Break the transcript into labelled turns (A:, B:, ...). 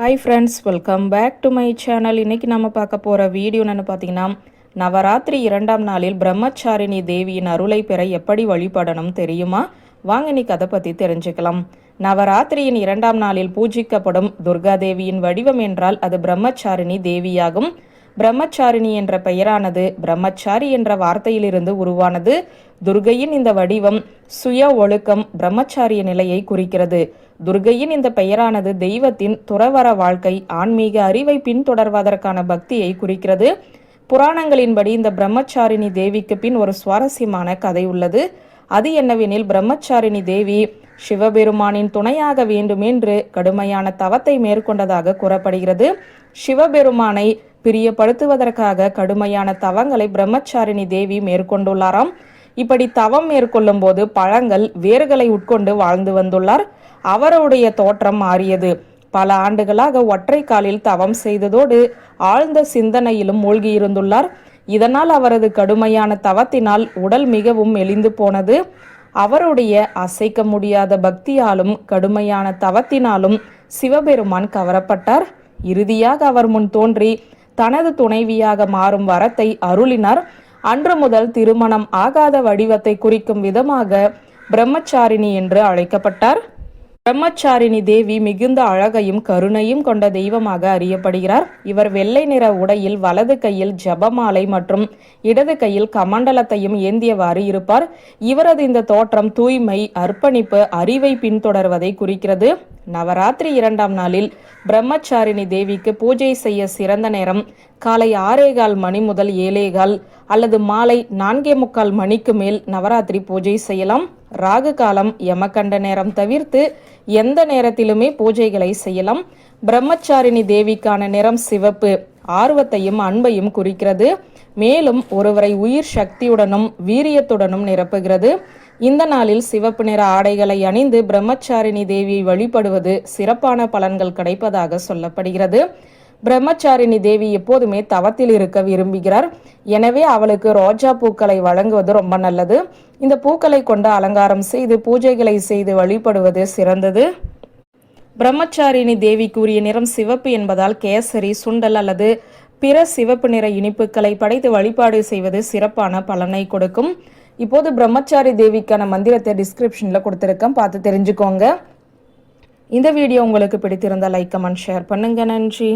A: Hi friends welcome back to my channel இன்னைக்கு நம்ம பார்க்க போகிற வீடியோ என்னென்னு பார்த்தீங்கன்னா நவராத்திரி இரண்டாம் நாளில் பிரம்மச்சாரிணி தேவியின் அருளை பெற எப்படி வழிபடணும் தெரியுமா? வாங்க இன்னைக்கு அதை பற்றி தெரிஞ்சுக்கலாம். நவராத்திரியின் இரண்டாம் நாளில் பூஜிக்கப்படும் துர்கா தேவியின் வடிவம் என்றால் அது பிரம்மச்சாரிணி தேவியாகும். பிரம்மச்சாரிணி என்ற பெயரானது பிரம்மச்சாரி என்ற வார்த்தையிலிருந்து உருவானது. துர்கையின் இந்த வடிவம் சுய ஒழுக்கம் பிரம்மச்சாரிய நிலையை குறிக்கிறது. துர்கையின் இந்த பெயரானது தெய்வத்தின் துறவர வாழ்க்கை ஆன்மீக அறிவை பின்தொடர்வதற்கான பக்தியை குறிக்கிறது. புராணங்களின்படி இந்த பிரம்மச்சாரிணி தேவிக்கு பின் ஒரு சுவாரஸ்யமான கதை உள்ளது. அது என்னவெனில் பிரம்மச்சாரிணி தேவி சிவபெருமானின் துணையாக வேண்டும் என்று கடுமையான தவத்தை மேற்கொண்டதாக கூறப்படுகிறது. சிவபெருமானை பிரியப்படுத்துவதற்காக கடுமையான தவங்களை பிரம்மச்சாரிணி தேவி மேற்கொண்டுள்ளாராம். இப்படி தவம் மேற்கொள்ளும் போது பழங்கள் வேர்களை உட்கொண்டு வாழ்ந்து வந்துள்ளார். அவருடைய தோற்றம் மாறியது. பல ஆண்டுகளாக ஒற்றை காலில் தவம் செய்ததோடு ஆழ்ந்த சிந்தனையிலும் மூழ்கியிருந்துள்ளார். இதனால் அவரது கடுமையான தவத்தினால் உடல் மிகவும் மெலிந்து போனது. அவருடைய அசைக்க முடியாத பக்தியாலும் கடுமையான தவத்தினாலும் சிவபெருமான் கவரப்பட்டார். இறுதியாக அவர் முன் தோன்றி தனது துணைவியாக மாறும் வரத்தை அருளினார். அன்று முதல் திருமணம் ஆகாத வடிவத்தை குறிக்கும் விதமாக பிரம்மச்சாரிணி என்று அழைக்கப்பட்டார். பிரம்மச்சாரிணி தேவி மிகுந்த அழகையும் கருணையும் கொண்ட தெய்வமாக அறியப்படுகிறார். இவர் வெள்ளை நிற உடையில் வலது கையில் ஜபமாலை மற்றும் இடது கையில் கமண்டலத்தையும் ஏந்தியவாறு இருப்பார். இவரது இந்த தோற்றம் தூய்மை அர்ப்பணிப்பு அறிவை பின்தொடர்வதை குறிக்கிறது. நவராத்திரி இரண்டாம் நாளில் பிரம்மச்சாரிணி தேவிக்கு பூஜை செய்ய சிறந்த நேரம் காலை ஆறேகால் மணி முதல் ஏழேகால் அல்லது மாலை நான்கே முக்கால் மணிக்கு மேல் நவராத்திரி பூஜை செய்யலாம். ராகு காலம் யமகண்ட நேரம் தவிர்த்து எந்த நேரத்திலுமே பூஜைகளை செய்யலாம். பிரம்மச்சாரிணி தேவிக்கான நிறம் சிவப்பு. ஆர்வத்தையும் அன்பையும் குறிக்கிறது. மேலும் ஒருவரை உயிர் சக்தியுடனும் வீரியத்துடனும் நிரப்புகிறது. இந்த நாளில் சிவப்பு நிற ஆடைகளை அணிந்து பிரம்மச்சாரிணி தேவியை வழிபடுவது சிறப்பான பலன்கள் கிடைப்பதாக சொல்லப்படுகிறது. பிரம்மச்சாரிணி தேவி எப்போதுமே தவத்தில் இருக்க விரும்புகிறார். எனவே அவளுக்கு ரோஜா பூக்களை வழங்குவது ரொம்ப நல்லது. இந்த பூக்களை கொண்டு அலங்காரம் செய்து பூஜைகளை செய்து வழிபடுவது சிறந்தது. பிரம்மச்சாரிணி தேவி கூறிய நிறம் சிவப்பு என்பதால் கேசரி சுண்டல் அல்லது பிற சிவப்பு நிற இனிப்புகளை படைத்து வழிபாடு செய்வது சிறப்பான பலனை கொடுக்கும். இப்போது பிரம்மச்சாரி தேவிக்கான மந்திரத்தை டிஸ்கிரிப்ஷனில் கொடுத்துருக்கேன். பார்த்து தெரிஞ்சுக்கோங்க. இந்த வீடியோ உங்களுக்கு பிடித்திருந்தால் லைக் கமெண்ட் ஷேர் பண்ணுங்க. நன்றி.